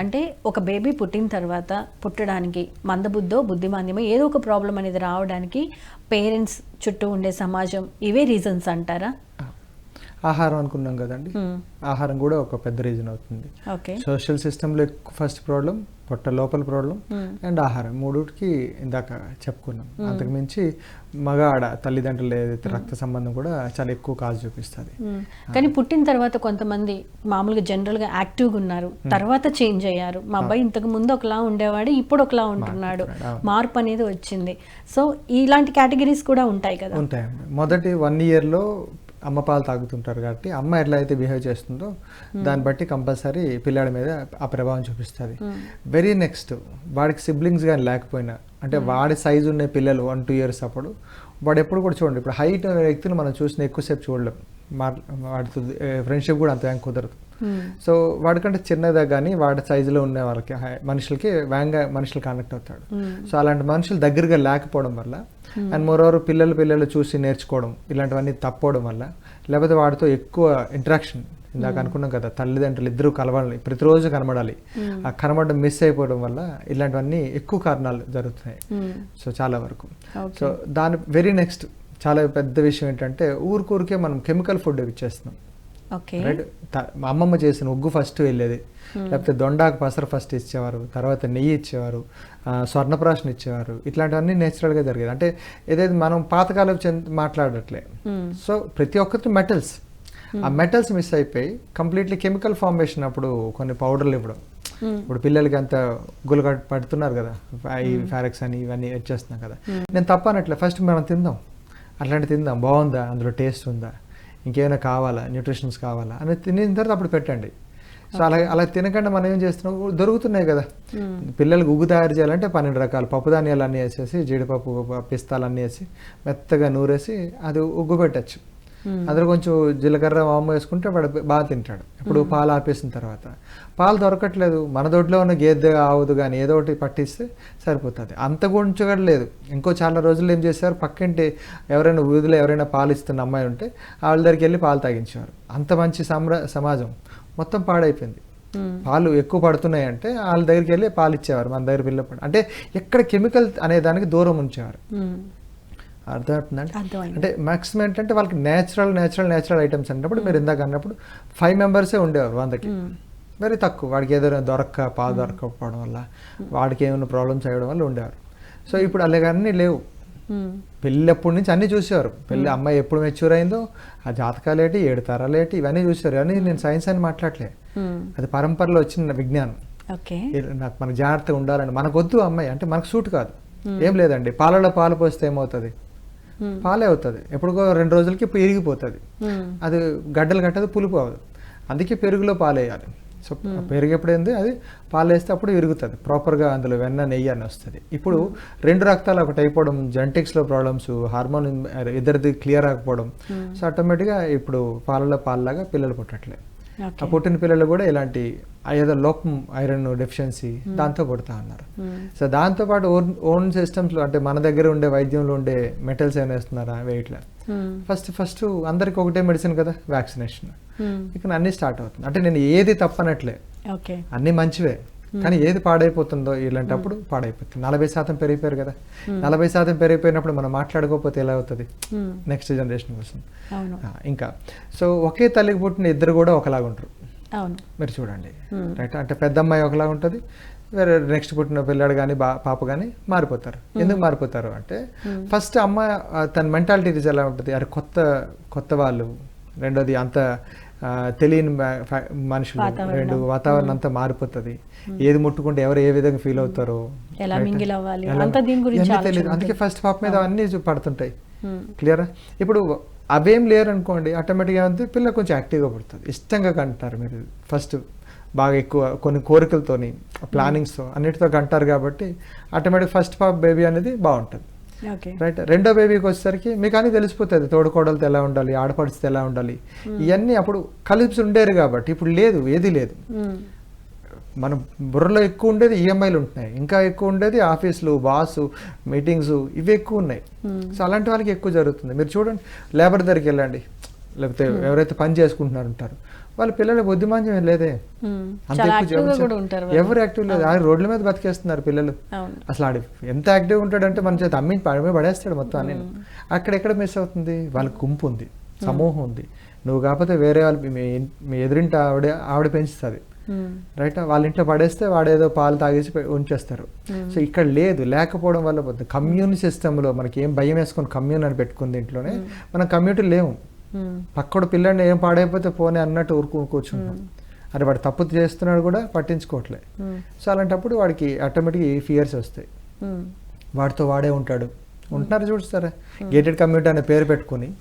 అంటే ఒక బేబీ పుట్టిన తర్వాత పుట్టడానికి మందబుద్ధో బుద్ధిమాంద్యమో ఏదో ఒక ప్రాబ్లం అనేది రావడానికి పేరెంట్స్ చుట్టూ ఉండే సమాజం ఇవే రీజన్స్ అంటారా? ఆహారం అనుకున్నాం కదండి. మ్మ్. ఆహారం కూడా ఒక పెద్ద రీజన్ అవుతుంది. ఓకే. సోషల్ సిస్టంలో ఎక్కువ ఫస్ట్ ప్రాబ్లం పొట్ట లోపల ప్రాబ్లం మ్మ్. అండ్ ఆహారం మూడుకి ఇందాక చెప్పుకున్నాం. అంతకు మించి మగ ఆడ తల్లిదండ్రులు ఏదైతే రక్త సంబంధం కూడా చాలా ఎక్కువ కాజు చూపిస్తుంది. కానీ పుట్టిన తర్వాత కొంతమంది మామూలుగా జనరల్గా యాక్టివ్గా ఉన్నారు. తర్వాత చేంజ్ అయ్యారు. మా అబ్బాయి ఇంతకు ముందు ఒకలా ఉండేవాడు ఇప్పుడు ఒకలా ఉంటున్నాడు. మార్పు అనేది వచ్చింది. సో ఇలాంటి కేటగిరీస్ కూడా ఉంటాయి కదా. ఉంటాయండి. మొదటి వన్ ఇయర్లో అమ్మ పాలు తాగుతుంటారు కాబట్టి అమ్మ ఎట్లా అయితే బిహేవ్ చేస్తుందో దాన్ని బట్టి కంపల్సరీ పిల్లాడి మీద ఆ ప్రభావం చూపిస్తుంది. వెరీ నెక్స్ట్ వాడికి సిబ్లింగ్స్ కానీ లేకపోయినా అంటే వాడి సైజు ఉన్న పిల్లలు వన్ టూ ఇయర్స్ అప్పుడు వాడు ఎప్పుడు కూడా చూడండి ఇప్పుడు హైట్ వ్యక్తిని మనం చూసిన ఎక్కువసేపు చూడలేం. మా వాడితో ఫ్రెండ్షిప్ కూడా అంత కుదరదు. సో వాడికంటే చిన్నదా కానీ వాడి సైజులో ఉన్న వాళ్ళకి మనుషులకి వేగంగా మనుషులు కనెక్ట్ అవుతాడు. సో అలాంటి మనుషులు దగ్గరగా లేకపోవడం వల్ల అండ్ మోరోవర్ పిల్లలు పిల్లలు చూసి నేర్చుకోవడం ఇలాంటివన్నీ తప్పవడం వల్ల లేకపోతే వాడితో ఎక్కువ ఇంటరాక్షన్ ఇందాక అనుకున్నాం కదా తల్లిదండ్రులు ఇద్దరు కలవాలి ప్రతిరోజు కనబడాలి. ఆ కనబడడం మిస్ అయిపోవడం వల్ల ఇలాంటివన్నీ ఎక్కువ కారణాలు జరుగుతున్నాయి. సో చాలా వరకు. సో దాని వెరీ నెక్స్ట్ చాలా పెద్ద విషయం ఏంటంటే ఊరికూరికే మనం కెమికల్ ఫుడ్ ఇచ్చేస్తున్నాం. రైట్? మా అమ్మమ్మ చేసిన ఉగ్గు ఫస్ట్ వెళ్ళేది. లేకపోతే దొండాకు పసర ఫస్ట్ ఇచ్చేవారు తర్వాత నెయ్యి ఇచ్చేవారు ఆ, స్వర్ణప్రాశం ఇచ్చేవారు. ఇట్లాంటివన్నీ నేచురల్గా జరిగేది. అంటే ఏదైతే మనం పాతకాలం చెంది మాట్లాడట్లే. సో ప్రతి ఒక్కరికి మెటల్స్. ఆ మెటల్స్ మిస్ అయిపోయి కంప్లీట్లీ కెమికల్ ఫార్మేషన్ అప్పుడు కొన్ని పౌడర్లు ఇవ్వడం. ఇప్పుడు పిల్లలకి అంత గులు పడుతున్నారు కదా. ఈ ఫారెక్స్ అని ఇవన్నీ వచ్చేస్తున్నాం కదా. నేను తప్పనట్లే. ఫస్ట్ మనం తిందాం. అట్లాంటి తిందాం బాగుందా? అందులో టేస్ట్ ఉందా? ఇంకేమైనా కావాలా? న్యూట్రిషన్స్ కావాలా? అని తినిన తర్వాత అప్పుడు పెట్టండి. సో అలా అలా తినకుండా మనం ఏం చేస్తున్నాం? దొరుకుతున్నాయి కదా. పిల్లలకు ఉగ్గు తయారు చేయాలంటే పన్నెండు రకాల. పప్పు ధాన్యాలు అన్నీ వేసేసి జీడిపప్పు పిస్తాలు అన్నీ వేసి మెత్తగా నూరేసి అది ఉగ్గు పెట్టచ్చు. అందులో కొంచెం జీలకర్ర వాము వేసుకుంటే వాడు బాగా తింటాడు. ఇప్పుడు పాలు ఆపేసిన తర్వాత. పాలు దొరకట్లేదు. మన దొడ్లో ఉన్న గేదె ఆవుదు కానీ ఏదో ఒకటి పట్టిస్తే సరిపోతుంది. అంత గురించి కూడా లేదు. ఇంకో చాలా రోజులు ఏం చేశారు పక్కింటి ఎవరైనా వీధిలో ఎవరైనా పాలు ఇస్తున్న అమ్మాయి ఉంటే వాళ్ళ దగ్గరికి వెళ్ళి పాలు తాగించేవారు. అంత మంచి సమ్ర సమాజం. మొత్తం పాడైపోయింది. మ్మ్. పాలు ఎక్కువ పడుతున్నాయి అంటే వాళ్ళ దగ్గరికి వెళ్ళి పాలు ఇచ్చేవారు. మన దగ్గర పిల్ల పడి అంటే ఎక్కడ కెమికల్ అనే దానికి దూరం ఉంచేవారు. అర్థమవుతుందండి? అంటే మాక్సిమం ఏంటంటే వాళ్ళకి నేచురల్ నేచురల్ నేచురల్ ఐటమ్స్ అన్నప్పుడు మీరు ఇందాక అన్నప్పుడు ఫైవ్ మెంబర్సే ఉండేవారు వందకి. వెరీ తక్కువ. వాడికి ఏదైనా దొరక్క పాలు దొరకకపోవడం వల్ల వాడికి ఏమైనా ప్రాబ్లమ్స్ అయ్యడం వల్ల ఉండేవారు. సో ఇప్పుడు అలాగన్నీ లేవు. పెళ్ళప్పటి నుంచి అన్నీ చూసేవారు. పెళ్ళి అమ్మాయి ఎప్పుడు మెచ్యూర్ అయిందో ఆ జాతకాలు ఏంటి ఏడు ఏంటి ఇవన్నీ చూసారు అని నేను సైన్స్ అని మాట్లాడలే. అది పరంపరలో వచ్చిన విజ్ఞానం. నాకు మనకు జాగ్రత్తగా ఉండాలని. మనకు వద్దు అమ్మాయి. అంటే మనకు సూట్ కాదు. ఏం లేదండి. పాలలో పాలు పోస్తే ఏమవుతుంది. పాలే అవుతుంది ఎప్పుడుకో రెండు రోజులకి పెరిగిపోతుంది. మ్మ్. అది గడ్డలు కట్టదు పులుపు అవ్వదు. అందుకే పెరుగులో పాలేయాలి. సో పెరుగు ఎప్పుడైంది అది పాలు వేస్తే అప్పుడు విరుగుతుంది. ప్రాపర్గా అందులో వెన్న నెయ్యి అని వస్తుంది. ఇప్పుడు రెండు రక్తాలు ఒకటి అయిపోవడం జెనటిక్స్లో ప్రాబ్లమ్స్ హార్మోన్ ఇద్దరిది క్లియర్ అవ్వకపోవడం సో ఆటోమేటిక్గా ఇప్పుడు పాలలో పాలలాగా పిల్లలు పుట్టట్లే. ఆ పుట్టిన పిల్లలు కూడా ఇలాంటి ఏదో లోపం ఐరన్ డెఫిషియన్సీ దాంతో పుడతా ఉన్నారు మ్మ్. సో దాంతోపాటు ఓన్ ఓన్ సిస్టమ్స్లో అంటే మన దగ్గర ఉండే వైద్యంలో ఉండే మెటల్స్ ఏమైనా వేస్తున్నారా? వేయట్లే. ఫస్ట్ ఫస్ట్ అందరికి ఒకటే మెడిసిన్ కదా వ్యాక్సినేషన్ మ్మ్. ఇక అన్నీ స్టార్ట్ అవుతుంది అంటే నేను ఏది తప్పనట్లే. అన్నీ మంచివే. కానీ ఏది పాడైపోతుందో ఇలాంటప్పుడు పాడైపోతుంది. నలభై శాతం పెరిగిపోయారు కదా. నలభై శాతం పెరిగిపోయినప్పుడు మనం మాట్లాడుకోకపోతే ఎలా అవుతుంది. నెక్స్ట్ జనరేషన్ కోసం. ఇంకా. సో ఒకే తల్లికి పుట్టిన ఇద్దరు కూడా ఒకలాగా ఉంటారు మీరు చూడండి. రైట్ అంటే పెద్ద అమ్మాయి ఒకలా ఉంటుంది. వేరే నెక్స్ట్ పుట్టిన పిల్లాడు కానీ బా పాప కానీ మారిపోతారు. ఎందుకు మారిపోతారు అంటే ఫస్ట్ అమ్మ తన మెంటాలిటీస్ ఎలా ఉంటుంది? అరే కొత్త కొత్త వాళ్ళు. రెండోది అంత తెలియని మనుషులు. రెండు వాతావరణం అంతా మారిపోతుంది. ఏది ముట్టుకుంటే ఎవరు ఏ విధంగా ఫీల్ అవుతారో. తెలియదు. అందుకే. ఫస్ట్ పాప మీద అన్నీ పడుతుంటాయి. క్లియరా ఇప్పుడు అవేం లేరు అనుకోండి ఆటోమేటిక్గా ఏమంటే పిల్ల కొంచెం యాక్టివ్గా పుడుతుంది. ఇష్టంగా కంటారు మీరు. ఫస్ట్ బాగా ఎక్కువ కొన్ని కోరికలతోని ప్లానింగ్స్తో అన్నిటితో కంటారు కాబట్టి ఆటోమేటిక్ ఫస్ట్ పాప బేబీ అనేది బాగుంటుంది. రైట్ రెండో బేబీకి వచ్చేసరికి మీకు అన్నీ తెలిసిపోతుంది. తోడుకోడలతో ఎలా ఉండాలి ఆడపడితే ఎలా ఉండాలి. ఇవన్నీ అప్పుడు కలిసి ఉండేరు కాబట్టి ఇప్పుడు లేదు ఏది లేదు. మ్మ్. మన బుర్రలో ఎక్కువ ఉండేది ఈఎంఐలు ఉంటున్నాయి. ఇంకా ఎక్కువ ఉండేది ఆఫీసులు బాసు మీటింగ్స్ ఇవి ఎక్కువ ఉన్నాయి. సో అలాంటి వాళ్ళకి ఎక్కువ జరుగుతుంది. మీరు చూడండి లేబర్ దగ్గరికి వెళ్ళండి. లేకపోతే ఎవరైతే పని చేసుకుంటున్నారు ఉంటారు వాళ్ళ పిల్లల బుద్ధిమాంద్యం లేదే. అంత ఎక్కువ వాళ్ళు. ఎవరు యాక్టివ్ లేదు. ఆ రోడ్ల మీద బతికేస్తున్నారు పిల్లలు. అసలు ఆడి ఎంత యాక్టివ్ ఉంటాడంటే మన చేత అమ్మిని పడమే పడేస్తాడు మొత్తం అన్ని. అక్కడెక్కడ మిస్ అవుతుంది? వాళ్ళ గుంపు ఉంది. సమూహం ఉంది. నువ్వు కాకపోతే వేరే వాళ్ళు మీ ఎదురింటి ఆవిడ ఆవిడ పెంచుతుంది. రైట్ వాళ్ళ ఇంట్లో పడేస్తే వాడేదో పాలు తాగేసి ఉంచేస్తారు. సో ఇక్కడ లేదు. లేకపోవడం వల్ల పోతుంది. కమ్యూన్ సిస్టంలో మనకి ఏం భయం వేసుకొని కమ్యూన్ అని పెట్టుకుంది ఇంట్లోనే మనం కమ్యూనిటీ లేవు. పక్కడు పిల్లని ఏం పాడైపోతే పోనీ అన్నట్టు ఊరుకు కూర్చుంటాం. అరే వాడు తప్పు చేస్తున్నాడు కూడా పట్టించుకోవట్లే. సో అలాంటప్పుడు వాడికి ఆటోమేటిక్గా ఈ ఫియర్స్ వస్తాయి. వాడితో వాడే ఉంటాడు. ఉంటున్నారు చూస్తారా గేటెడ్ కమ్యూనిటీ అనే పేరు పెట్టుకుని